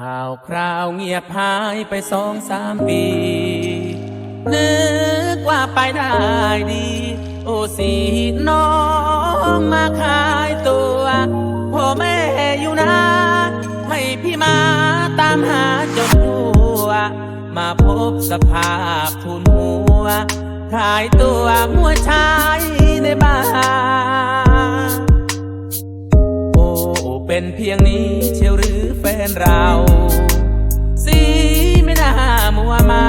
ข่าวคราวเงียบหายไปสองสามปี นึกว่าไปได้ดี โอ้สีน้องมาขายตัวพ่อแม่อยู่นะ ให้พี่มาตามหาจนหัวมาพบสภาพทุนหัว ขายตัวมัวชายในบ้านโอ้เป็นเพียงนี้ อนเรา สีไม่น่ามัวเมา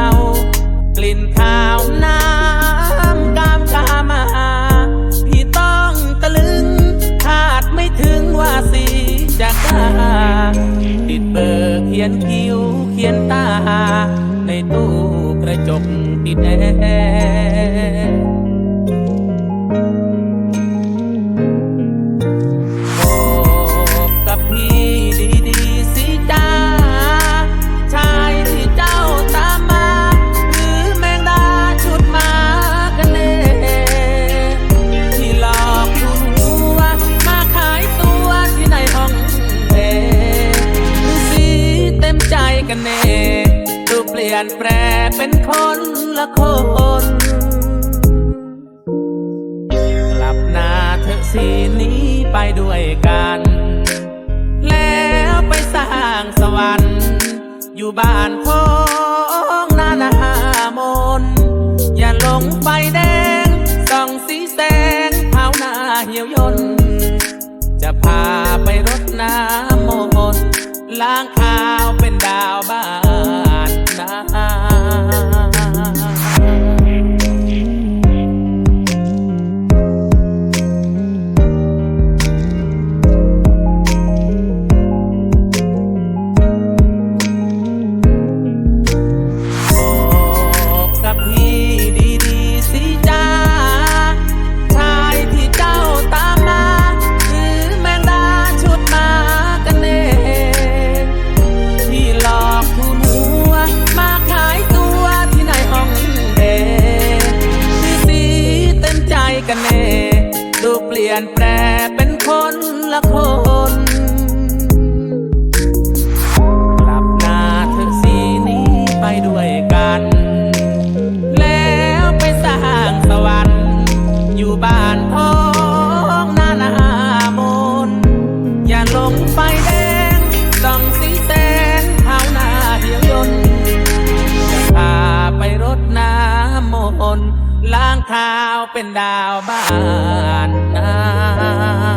กลิ่นข้าวน้ำกามกามา พี่ต้องตะลึงคาดไม่ถึงว่าสีจะกล้าติดเบอร์เขียนคิ้วเขียนตา ในตู้กระจกติดแอร์ ลี่ยนแปลเป็นคนละคน กลับหน้าเธอสีนี้ไปด้วยกัน แล้วไปสร้างสวรรค์อยู่บ้านพ้องนานาหามน อย่าลงไฟแดงส่องสีแสงเผาหน้าเหี่ยวยน จะพาไปรดน้ำมนต์ล้างข้าวเป็นดาวบ้าน เป็นคนละคน ล้างเท้าเป็นดาวบ้านนา